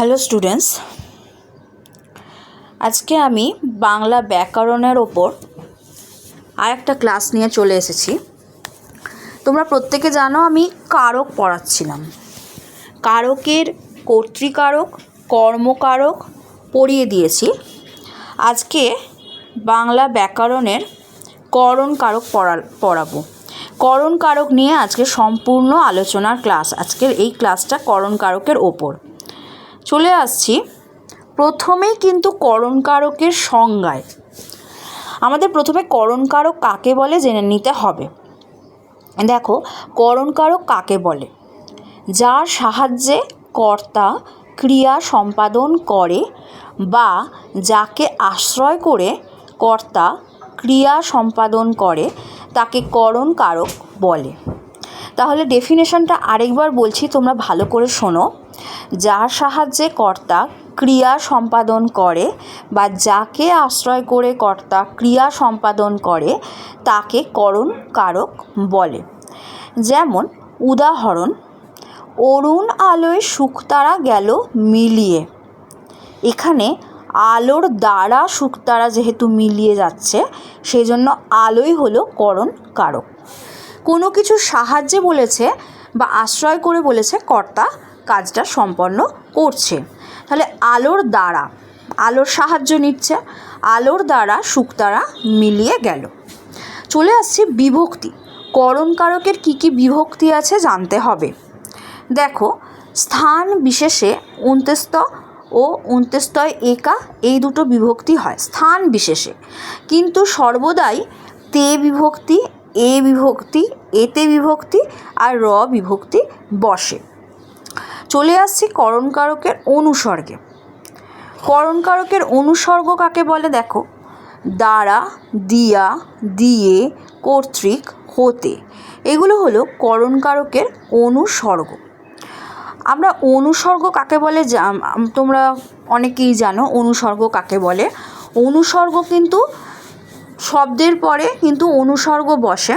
Hello students আজকে আমি বাংলা ব্যাকরণের ওপর আর একটা ক্লাস নিয়ে চলে এসেছি। তোমরা প্রত্যেকে জানো আমি কারক পড়াচ্ছিলাম। কারকের কর্তৃকারক, কর্মকারক পড়িয়ে দিয়েছি। আজকে বাংলা ব্যাকরণের করণ কারক পড়া পড়াবো। করণ কারক নিয়ে আজকে সম্পূর্ণ আলোচনার ক্লাস আজকের এই ক্লাসটা করণ কারকের ওপর। চলে আসছি প্রথমেই কিন্তু করণকারকের সংজ্ঞায়। আমাদের প্রথমে করণকারক কাকে বলে জেনে নিতে হবে। দেখো করণকারক কাকে বলে? যার সাহায্যে কর্তা ক্রিয়া সম্পাদন করে বা যাকে আশ্রয় করে কর্তা ক্রিয়া সম্পাদন করে, তাকে করণকারক বলে। তাহলে ডেফিনেশনটা আরেকবার বলছি, তোমরা ভালো করে শোনো। যার সাহায্যে কর্তা ক্রিয়া সম্পাদন করে বা যাকে আশ্রয় করে কর্তা ক্রিয়া সম্পাদন করে, তাকে করণ কারক বলে। যেমন, উদাহরণ, অরুণ আলোয় শুকতারা গেল মিলিয়ে। এখানে আলোর দ্বারা শুকতারা যেহেতু মিলিয়ে যাচ্ছে সেই জন্য আলোই হলো করণ কারক। কোনো কিছু সাহায্যে বলেছে বা আশ্রয় করে বলেছে কর্তা কাজটা সম্পন্ন করছে। তাহলে আলোর দ্বারা, আলোর সাহায্য নিচ্ছে, আলোর দ্বারা শুকতারা মিলিয়ে গেল। চলে আসছে বিভক্তি। করণ কারকের কী কী বিভক্তি আছে জানতে হবে। দেখো, স্থান বিশেষে অন্ত্যস্ত ও অন্ত্যস্তয় একা এই দুটো বিভক্তি হয়, স্থান বিশেষে। কিন্তু সর্বদাই তে বিভক্তি, এ বিভক্তি, এতে বিভক্তি আর র বিভক্তি বসে। চলে আসছি করণকারকের অনুসর্গে। করণকারকের অনুসর্গ কাকে বলে দেখো? দ্বারা, দিয়া, দিয়ে, কর্তৃক, হতে। এগুলো হলো করণকারকের অনুসর্গ। আমরা অনুসর্গ কাকে বলে তোমরা অনেকেই জানো অনুসর্গ কাকে বলে। অনুসর্গ কিন্তু শব্দের পরে কিন্তু অনুসর্গ বসে।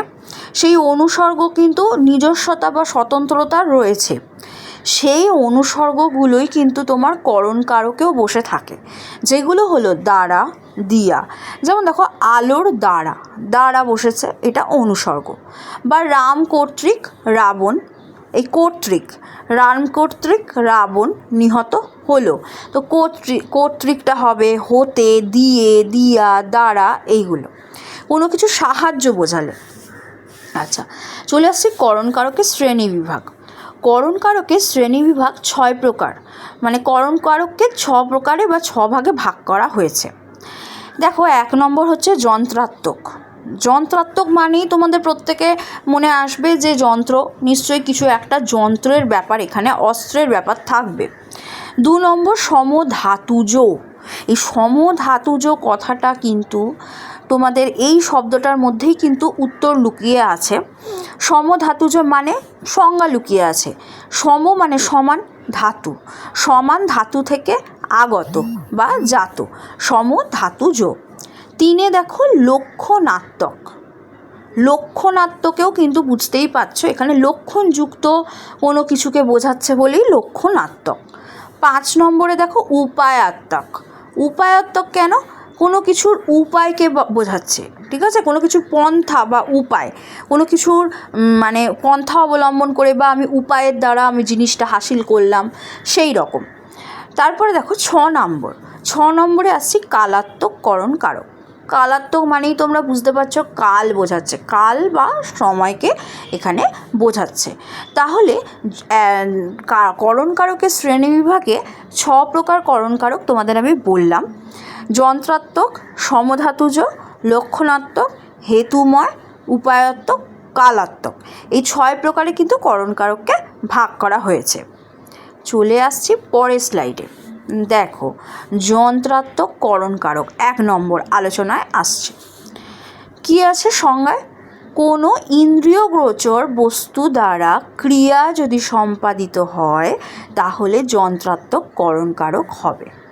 সেই অনুসর্গ কিন্তু নিজস্বতা বা স্বতন্ত্রতা রয়েছে। সেই অনুসর্গগুলোই কিন্তু তোমার করণ কারকেও বসে থাকে। যেগুলো হলো দ্বারা, দিয়া। যেমন দেখো, আলোর দ্বারা। দ্বারা বসেছে, এটা অনুসর্গ। বা রাম কর্তৃক রাবণ, এই কর্তৃক। রাম কর্তৃক রাবণ নিহত হলো। তো কর্তৃক কর্তৃকটা হবে হতে, দিয়ে, দিয়া, দ্বারা, এইগুলো। কোনো কিছু সাহায্য বোঝালে। আচ্ছা চলে আসছি করণকারকের শ্রেণি বিভাগ। করণকারকের শ্রেণি বিভাগ ছয় প্রকার। মানে করণকারককে ছ প্রকারে বা ছ ভাগে ভাগ করা হয়েছে। দেখো, এক নম্বর হচ্ছে যন্ত্রাত্মক। যন্ত্রাত্মক মানেই তোমাদের প্রত্যেকে মনে আসবে যে যন্ত্র, নিশ্চয়ই কিছু একটা যন্ত্রের ব্যাপার এখানে, অস্ত্রের ব্যাপার থাকবে। দু নম্বর, সমধাতুজ। এই সমধাতুজ কথাটা কিন্তু তোমাদের এই শব্দটার মধ্যেই কিন্তু উত্তর লুকিয়ে আছে। সমধাতুজ মানে সংজ্ঞা লুকিয়ে আছে। সম মানে সমান ধাতু। সমান ধাতু থেকে আগত বা জাত। সম ধাতুজ তিনে দেখো লক্ষণাত্মক। লক্ষণাত্মকেও কিন্তু বুঝতেই পারছ, এখানে লক্ষণযুক্ত কোনো কিছুকে বোঝাচ্ছে বলেই লক্ষণাত্মক। পাঁচ নম্বরে দেখো উপায়াত্মক। উপায়াত্মক কেন? কোনো কিছুর উপায়কে বোঝাচ্ছে, ঠিক আছে? কোনো কিছুর পন্থা বা উপায়, কোনো কিছুর মানে পন্থা অবলম্বন করে বা আমি উপায়ের দ্বারা আমি জিনিসটা হাসিল করলাম, সেই রকম। তারপরে দেখো ছ নম্বর। ছ নম্বরে আসছি কালাত্মক করণ কারক। কালাত্মক মানেই তোমরা বুঝতে পারছ কাল বোঝাচ্ছে, কাল বা সময়কে এখানে বোঝাচ্ছে। তাহলে করণকারকের শ্রেণীবিভাগে ছ প্রকার করণকারক তোমাদের আমি বললাম। যন্ত্রাত্মক, সমধাতুজ, লক্ষণাত্মক, হেতুময়, উপায়াত্মক, কালাত্মক। এই ছয় প্রকারে কিন্তু করণকারককে ভাগ করা হয়েছে। চলে আসছি পরের স্লাইডে। দেখো, যন্ত্রাত্মক করণকারক এক নম্বর আলোচনায় আসছে। কি আছে সংজ্ঞায়? কোনো ইন্দ্রিয়গোচর বস্তু দ্বারা ক্রিয়া যদি সম্পাদিত হয়, তাহলে যন্ত্রাত্মক করণকারক হবে।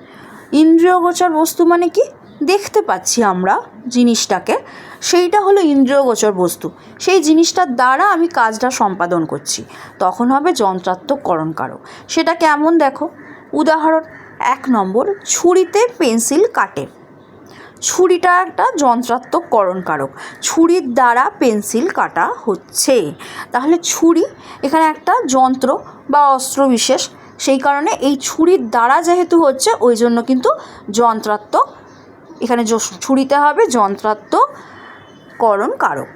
ইন্দ্রিয়গোচর বস্তু মানে কি? দেখতে পাচ্ছি আমরা জিনিসটাকে। সেইটা হলো ইন্দ্রিয়গোচর বস্তু। সেই জিনিসটার দ্বারা আমি কাজটা সম্পাদন করছি। তখন হবে যন্ত্রাত্মক করণকারক সেটা কেমন দেখো? উদাহরণ, এক নম্বর, ছুরিতে পেন্সিল কাটে। ছুরিটা একটা যন্ত্রাত্মক করণ কারক। ছুরির দ্বারা পেন্সিল কাটা হচ্ছে। তাহলে ছুরি এখানে একটা যন্ত্র বা অস্ত্র বিশেষ সেই কারণে এই ছুরির দ্বারা যেহেতু হচ্ছে, ওই জন্য কিন্তু যন্ত্রাত্মক এখানে ছুরিতে হবে যন্ত্রাত্মক করণ কারক।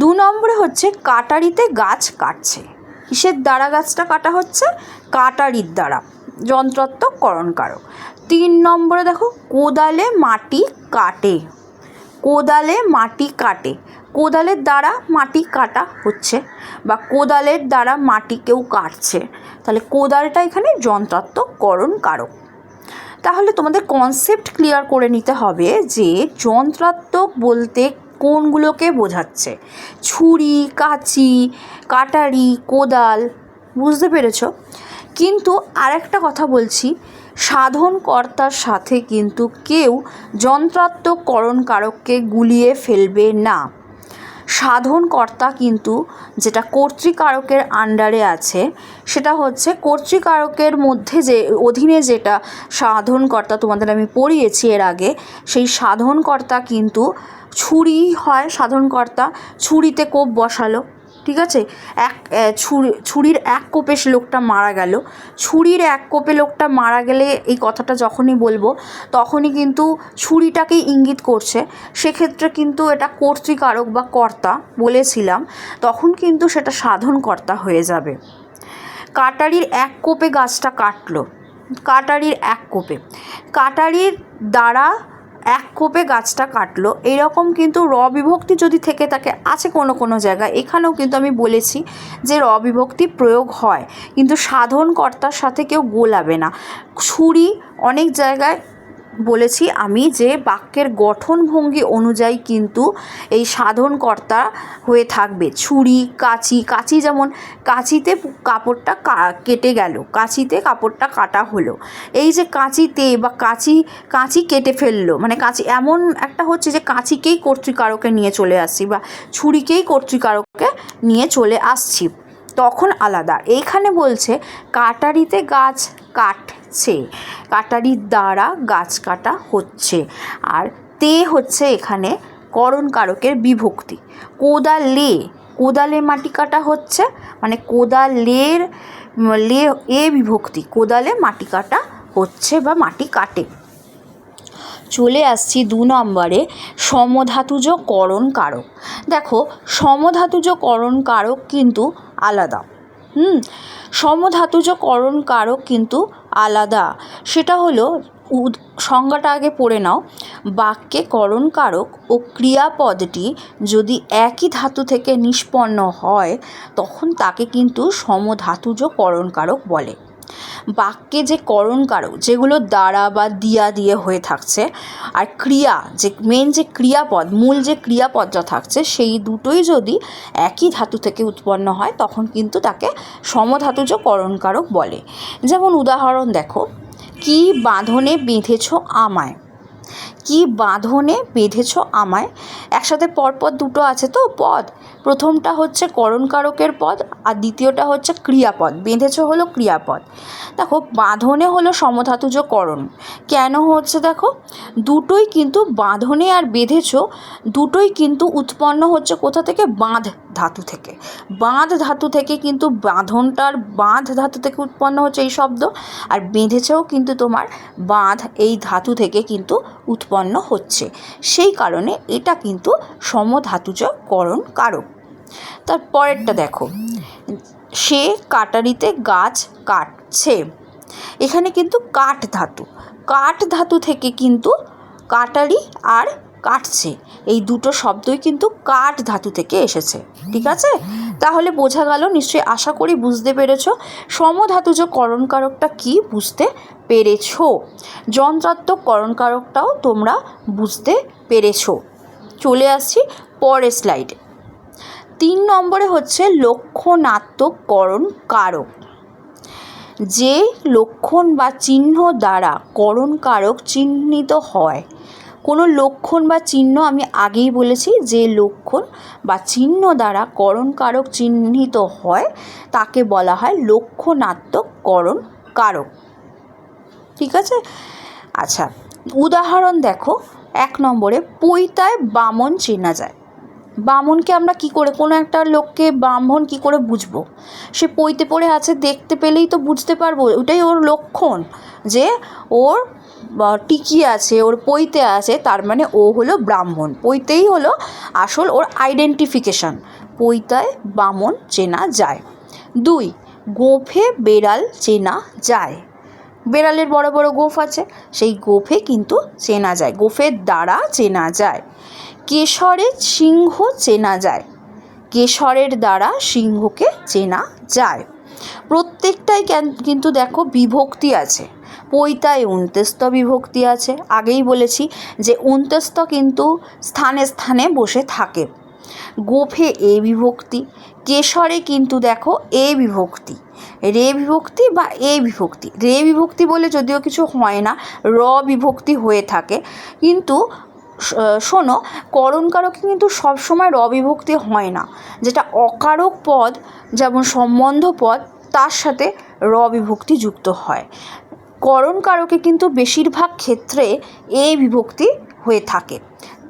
দু নম্বরে হচ্ছে কাটারিতে গাছ কাটছে। কিসের দ্বারা গাছটা কাটা হচ্ছে? কাটারির দ্বারা যন্ত্রাত্মক করণ কারক। তিন নম্বরে দেখো, কোদালে মাটি কাটে। কোদালে মাটি কাটে। কোদালের দ্বারা মাটি কাটা হচ্ছে বা কোদালের দ্বারা মাটি কেউ কাটছে। তাহলে কোদালটা এখানে যন্ত্রাত্মক করণ কারক। তাহলে তোমাদের কনসেপ্ট ক্লিয়ার করে নিতে হবে যে যন্ত্রাত্মক বলতে কোনগুলোকে বোঝাচ্ছে? ছুরি, কাঁচি, কাটারি, কোদাল, বুঝতে পেরেছ? কিন্তু আরেকটা কথা বলছি, সাধনকর্তার সাথে কিন্তু কেউ যন্ত্রাত্মক করণ কারককে গুলিয়ে ফেলবে না। সাধনকর্তা কিন্তু যেটা কর্তৃকারকের আন্ডারে আছে, সেটা হচ্ছে কর্তৃকারকের মধ্যে যে, অধীনে যেটা সাধনকর্তা তোমাদের আমি পড়িয়েছি এর আগে, সেই সাধনকর্তা কিন্তু ছুরি হয়, সাধনকর্তা ছুরিতে কোপ বসালো। ঠিক আছে? এক ছুরি, ছুরির এক কোপে সে লোকটা মারা গেল। ছুরির এক কোপে লোকটা মারা গেলে এই কথাটা যখনই বলব, তখনই কিন্তু ছুরিটাকেই ইঙ্গিত করছে। সেক্ষেত্রে কিন্তু এটা কর্তৃকারক বা কর্তা বলেছিলাম, তখন কিন্তু সেটা সাধনকর্তা হয়ে যাবে। কাটারির এক কোপে গাছটা কাটলো। কাটারির এক কোপে। কাটারির দ্বারা এক কোপে গাছটা কাটলো। এরকম কিন্তু র বিভক্তি যদি থেকে থাকে, আছে কোনো কোনো জায়গায়। এখানেও কিন্তু আমি বলেছি যে র বিভক্তি প্রয়োগ হয়। কিন্তু সাধনকর্তার সাথে কেউ গোলাবে না। ছুরি অনেক জায়গায় বলেছি আমি যে বাক্যের গঠনভঙ্গি অনুযায়ী কিন্তু এই সাধনকর্তা হয়ে থাকবে। ছুরি, কাঁচি কাঁচি যেমন কাঁচিতে কাপড়টা কেটে গেল, কাঁচিতে কাপড়টা কাটা হলো। এই যে কাঁচিতে বা কাঁচি কাঁচি কেটে ফেলল মানে কাঁচি এমন একটা হচ্ছে যে কাঁচিকেই কর্তৃকারকে নিয়ে চলে আসছি বা ছুরিকেই কর্তৃকারকে নিয়ে চলে আসছি, তখন আলাদা। এইখানে বলছে, কাটারিতে গাছ কাটছে কাটারির দ্বারা গাছ কাটা হচ্ছে। আর তে হচ্ছে এখানে করণ কারকের বিভক্তি। কোদালে কোদালে মাটি কাটা হচ্ছে মানে কোদালের, লে, এ বিভক্তি। কোদালে মাটি কাটা হচ্ছে বা মাটি কাটে। চলে আসছি দু নম্বরে, সমধাতুজ করণ কারক। দেখো, সমধাতুজ করণ কারক কিন্তু আলাদা। হুম সমধাতুজ করণ কারক কিন্তু আলাদা। সেটা হলো সংজ্ঞাটা আগে পড়ে নাও। বাক্যে করণ কারক ও ক্রিয়াপদটি যদি একই ধাতু থেকে নিষ্পন্ন হয়, তখন তাকে কিন্তু সমধাতুজ করণ কারক বলে। বাক্যে যে করণ কারক যেগুলো দ্বারা বা দিয়া দিয়ে হয়ে থাকছে, আর ক্রিয়া, যে মেন যে ক্রিয়াপদ, মূল যে ক্রিয়াপদটা থাকছে, সেই দুটোই যদি একই ধাতু থেকে উৎপন্ন হয়, তখন কিন্তু তাকে সমধাতুজ করণ কারক বলে। যেমন উদাহরণ দেখো, কি বাঁধনে বেঁধেছ আমায়? কি বাঁধনে বেঁধেছ আমায়? একসাথে পরপর দুটো আছে তো পদ প্রথমটা হচ্ছে করণকারকের পদ আর দ্বিতীয়টা হচ্ছে ক্রিয়াপদ। বেঁধেছ হলো ক্রিয়াপদ। দেখো, বাঁধনে হলো সমধাতুজ করণ। কেন হচ্ছে দেখো? দুটোই কিন্তু বাঁধনে আর বেঁধেছ, দুটোই কিন্তু উৎপন্ন হচ্ছে কোথা থেকে? বাঁধ ধাতু থেকে। বাঁধ ধাতু থেকে কিন্তু বাঁধনটার বাঁধ ধাতু থেকে উৎপন্ন হচ্ছে এই শব্দ, আর বেঁধেছেও কিন্তু তোমার বাঁধ এই ধাতু থেকে কিন্তু উৎপন্ন হচ্ছে। সেই কারণে এটা কিন্তু সমধাতুজ করণ কারক তার পরেরটা দেখো। সে কাটারিতে গাছ কাটছে। এখানে কিন্তু কাঠ ধাতু। কাঠ ধাতু থেকে কিন্তু কাটারি আর কাটছে। এই দুটো শব্দই কিন্তু কাঠ ধাতু থেকে এসেছে। ঠিক আছে? তাহলে বোঝা গেল, নিশ্চয়ই আশা করি বুঝতে পেরেছ। সমধাতুজ করণকারকটা কি বুঝতে পেরেছ? যন্ত্রাত্মক করণকারকটাও তোমরা বুঝতে পেরেছ। চলে আসছি পরের স্লাইডে তিন নম্বরে হচ্ছে লক্ষণাত্মকরণ কারক। যে লক্ষণ বা চিহ্ন দ্বারা করণ কারক চিহ্নিত হয়, কোনো লক্ষণ বা চিহ্ন আমি আগেই বলেছি, যে লক্ষণ বা চিহ্ন দ্বারা করণ কারক চিহ্নিত হয়, তাকে বলা হয় লক্ষণাত্মক করণ কারক। ঠিক আছে? আচ্ছা উদাহরণ দেখো, এক নম্বরে পৈতায় বামন চেনা যায়। বামনকে আমরা কি করে, কোনো একটা লোককে ব্রাহ্মণ কি করে বুঝব? সে পইতে পড়ে আছে, দেখতে পেলেই তো বুঝতে পারব, ওটাই ওর লক্ষণ যে ওর টিকি আছে, ওর পইতে আছে, তার মানে ও হলো ব্রাহ্মণ। পইতেই হলো আসল ওর আইডেন্টিফিকেশন পইতায় বামন চেনা যায়। দুই, গোফে বেড়াল চেনা যায়। বেড়ালের বড় বড় গোফ আছে, সেই গোফে কিন্তু চেনা যায়, গোফের দ্বারা চেনা যায়। কেশরের সিংহ চেনা যায়। কেশরের দ্বারা সিংহকে চেনা যায়। প্রত্যেকটাই কেন- কিন্তু দেখো বিভক্তি আছে। পৈতায় উনতেস্ত বিভক্তি আছে। আগেই বলেছি যে উনতেস্ত কিন্তু স্থানে স্থানে বসে থাকে। গোফে এ বিভক্তি, কেশরে কিন্তু দেখো এ বিভক্তি। রে বিভক্তি বা এ বিভক্তি। রে বিভক্তি বলে যদিও কিছু হয় না, র বিভক্তি হয়ে থাকে। কিন্তু শোনো করণ করণকারকে কিন্তু সবসময় র বিভক্তি হয় না। যেটা অকারক পদ, যেমন সম্বন্ধ পদ, তার সাথে র বিভক্তি যুক্ত হয়। করণকারকে কিন্তু বেশিরভাগ ক্ষেত্রে এ বিভক্তি হয়ে থাকে,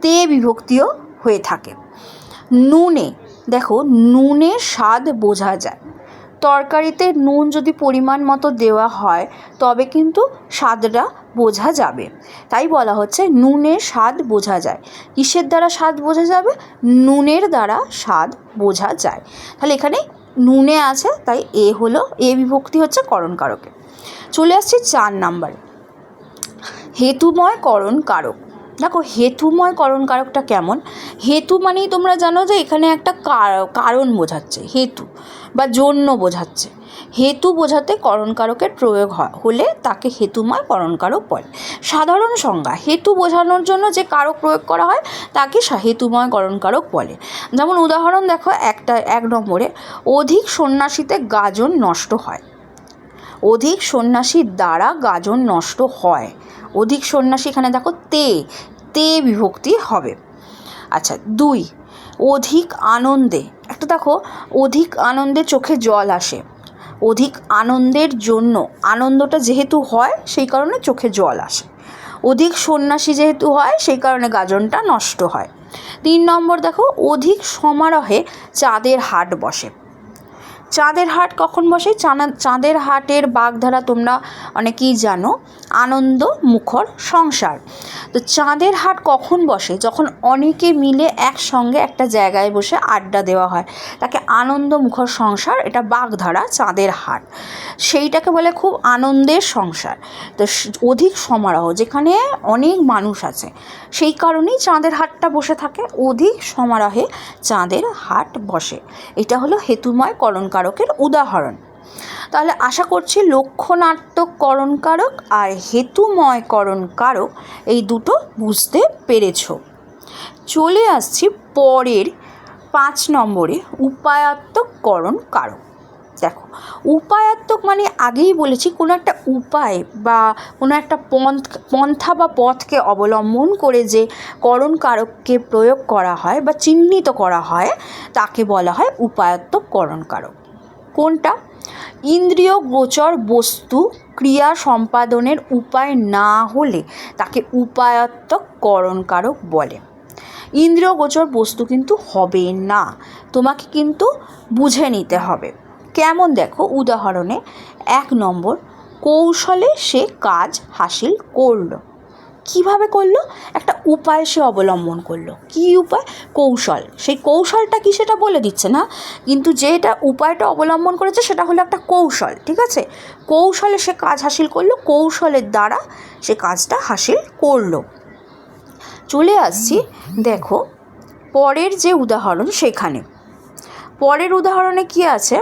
তে বিভক্তিও হয়ে থাকে। নুনে, দেখো নুনে স্বাদ বোঝা যায়। তরকারিতে নুন যদি পরিমাণ মতো দেওয়া হয়, তবে কিন্তু স্বাদটা বোঝা যাবে। তাই বলা হচ্ছে নুনের স্বাদ বোঝা যায়। কিসের দ্বারা স্বাদ বোঝা যাবে? নুনের দ্বারা স্বাদ বোঝা যায়। তাহলে এখানে নুনে আছে, তাই এ হলো, এ বিভক্তি হচ্ছে করণকারকে চলে আসছি চার নাম্বার। হেতুময় করণ কারক। দেখো হেতুময় করণ কারকটা কেমন? হেতু মানেই তোমরা জানো যে এখানে একটা কারণ বোঝাচ্ছে, হেতু বা জন্য বোঝাচ্ছে। হেতু বোঝাতে করণকারকের প্রয়োগ হয়, হলে তাকে হেতুময় করণকারক বলে। সাধারণ সংজ্ঞা, হেতু বোঝানোর জন্য যে কারক প্রয়োগ করা হয়, তাকে হেতুময় করণকারক বলে। যেমন উদাহরণ দেখো একটা, এক নম্বরে, অধিক সন্ন্যাসীতে গাজন নষ্ট হয়। অধিক সন্ন্যাসীর দ্বারা গাজন নষ্ট হয়। অধিক সন্ন্যাসী এখানে দেখো, তে তে বিভক্তি হবে। আচ্ছা দুই, অধিক আনন্দে। একটা দেখো, অধিক আনন্দে চোখে জল আসে। অধিক আনন্দের জন্য, আনন্দটা যেহেতু হয়, সেই কারণে চোখে জল আসে। অধিক সন্ন্যাসী যেহেতু হয়, সেই কারণে গাজনটা নষ্ট হয়। তিন নম্বর দেখো, অধিক সমারোহে চাঁদের হাট বসে। চাঁদের হাট কখন বসে? চাঁদের হাটের বাগধারা তোমরা অনেকেই জানো। আনন্দ, মুখর, সংসার। তো চাঁদের হাট কখন বসে? যখন অনেকে মিলে একসঙ্গে একটা জায়গায় বসে আড্ডা দেওয়া হয়। তাকে আনন্দ, মুখর, সংসার, এটা বাগধারা, চাঁদের হাট। সেইটাকে বলে খুব আনন্দের সংসার। তো অধিক সমারোহ, যেখানে অনেক মানুষ আছে। সেই কারণেই চাঁদের হাটটা বসে থাকে। অধিক সমারোহে চাঁদের হাট বসে। এটা হলো হেতুময় করণকারকের উদাহরণ। তাহলে আশা করছি লক্ষ্যনাট্যক করণকারক আর হেতুময় করণকারক এই দুটো বুঝতে পেরেছ। চলে আসছি পরের পাঁচ নম্বরে উপায়াত্মক করণ কারক। দেখো, উপায়াত্মক মানে আগেই বলেছি কোনো একটা উপায় বা কোনো একটা পন্থ, পন্থা বা পথকে অবলম্বন করে যে করণ কারককে প্রয়োগ করা হয় বা চিহ্নিত করা হয়, তাকে বলা হয় উপায়াত্মক করণ কারক। কোনটা? ইন্দ্রিয় গোচর বস্তু ক্রিয়া সম্পাদনের উপায় না হলে তাকে উপায়াত্মক করণ কারক বলে। ইন্দ্রিয় গোচর বস্তু কিন্তু হবে না, তোমাকে কিন্তু বুঝে নিতে হবে। কেমন দেখো উদাহরণে, এক নম্বর, কৌশলে সে কাজ হাসিল করল। কীভাবে করল? একটা উপায় সে অবলম্বন করল। কী উপায়? কৌশল। সেই কৌশলটা কি সেটা বলে দিচ্ছে না? কিন্তু যেটা উপায়টা অবলম্বন করেছে সেটা হলো একটা কৌশল, ঠিক আছে? কৌশলে সে কাজ হাসিল করল, কৌশলের দ্বারা সে কাজটা হাসিল করল। চলে আসছি, দেখো, পরের যে উদাহরণ সেখানে। পরের উদাহরণে কি আছে?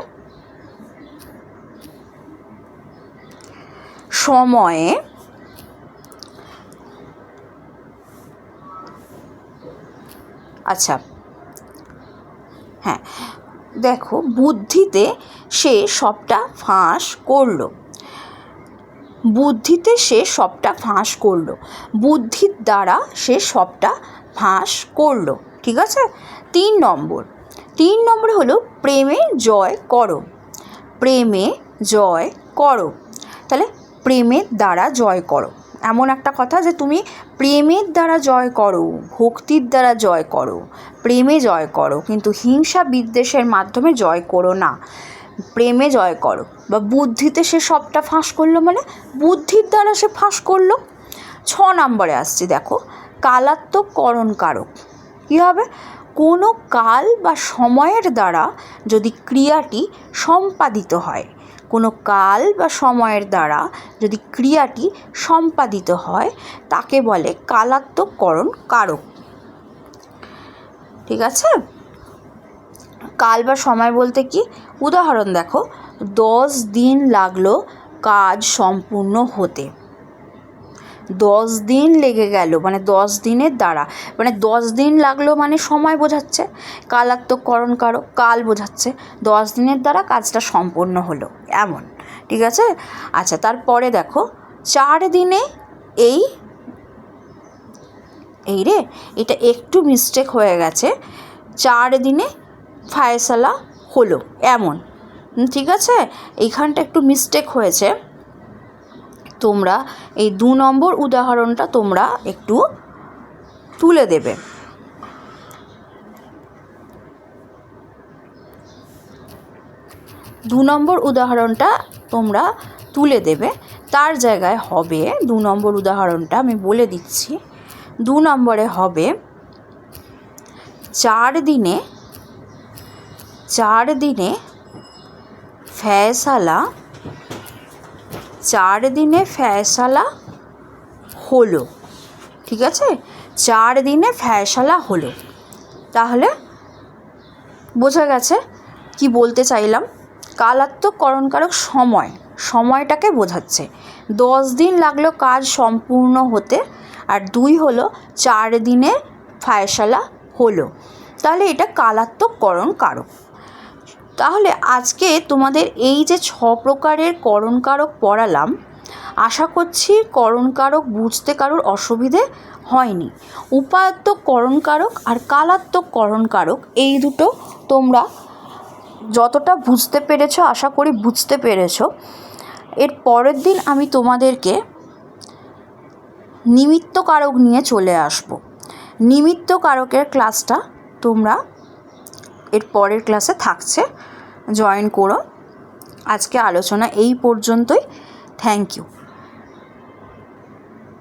সময়ে আচ্ছা। হ্যাঁ দেখো, বুদ্ধিতে সে সবটা ফাঁস করল। বুদ্ধিতে সে সবটা ফাঁস করল। বুদ্ধির দ্বারা সে সবটা ফাঁস করল, ঠিক আছে? তিন নম্বর। তিন নম্বর হলো, প্রেমে জয় করো। প্রেমে জয় করো। তাহলে প্রেমের দ্বারা জয় করো। এমন একটা কথা যে তুমি প্রেমের দ্বারা জয় করো, ভক্তির দ্বারা জয় করো, প্রেমে জয় করো, কিন্তু হিংসা বিদ্বেষের মাধ্যমে জয় করো না। প্রেমে জয় করো। বা বুদ্ধিতে সে সবটা ফাঁস করল মানে? বুদ্ধির দ্বারা সে ফাঁস করল। ছ নম্বরে আসছি, দেখো। কালাত্মক করণ কারক। কী হবে? কোনো কাল বা সময়ের দ্বারা যদি ক্রিয়াটি সম্পাদিত হয় কোনো কাল বা সময়ের দ্বারা যদি ক্রিয়াটি সম্পাদিত হয়, তাকে বলে কালাত্মককরণ কারক। ঠিক আছে? কাল বা সময় বলতে কি? উদাহরণ দেখো, দশ দিন লাগল কাজ সম্পূর্ণ হতে। দশ দিন লেগে গেল মানে দশ দিনের দ্বারা। মানে দশ দিন লাগল মানে সময় বোঝাচ্ছে কালাত্মকরণ কারও, কাল বোঝাচ্ছে। দশ দিনের দ্বারা কাজটা সম্পন্ন হলো, এমন, ঠিক আছে? আচ্ছা তারপরে দেখো, চার দিনে এই এই রে, এটা একটু মিস্টেক হয়ে গেছে। চার দিনে ফায়সালা হলো, এমন ঠিক আছে? এইখানটা একটু মিস্টেক হয়েছে। তোমরা এই দু নম্বর উদাহরণটা তোমরা একটু তুলে দেবে। দু নম্বর উদাহরণটা তোমরা তুলে দেবে। তার জায়গায় হবে দু নম্বর উদাহরণটা আমি বলে দিচ্ছি। দু নম্বরে হবে চার দিনে চার দিনে ফ্যাসালা চার দিনে ফ্যাসালা হলো, ঠিক আছে? চার দিনে ফ্যাসালা হলো। তাহলে বোঝা গেছে কি বলতে চাইলাম? কালাত্মকরণকারক সময়, সময়টাকে বোঝাচ্ছে। দশ দিন লাগল কাজ সম্পূর্ণ হতে, আর দুই হলো চার দিনে ফায়সালা হলো। তাহলে এটা কালাত্মককরণ কারক তাহলে আজকে তোমাদের এই যে ছ প্রকারের করণকারক পড়ালাম, আশা করছি করণকারক বুঝতে কারোর অসুবিধে হয়নি। উপায়ত্মক করণকারক আর কালাত্মক করণকারক, এই দুটো তোমরা যতটা বুঝতে পেরেছ, আশা করি বুঝতে পেরেছ। এর পরের দিন আমি তোমাদেরকে নিমিত্ত কারক নিয়ে চলে আসব। নিমিত্ত কারকের ক্লাসটা তোমরা এর পরের ক্লাসে থাকছে। জয়েন করো। আজকে আলোচনা এই পর্যন্তই। Thank you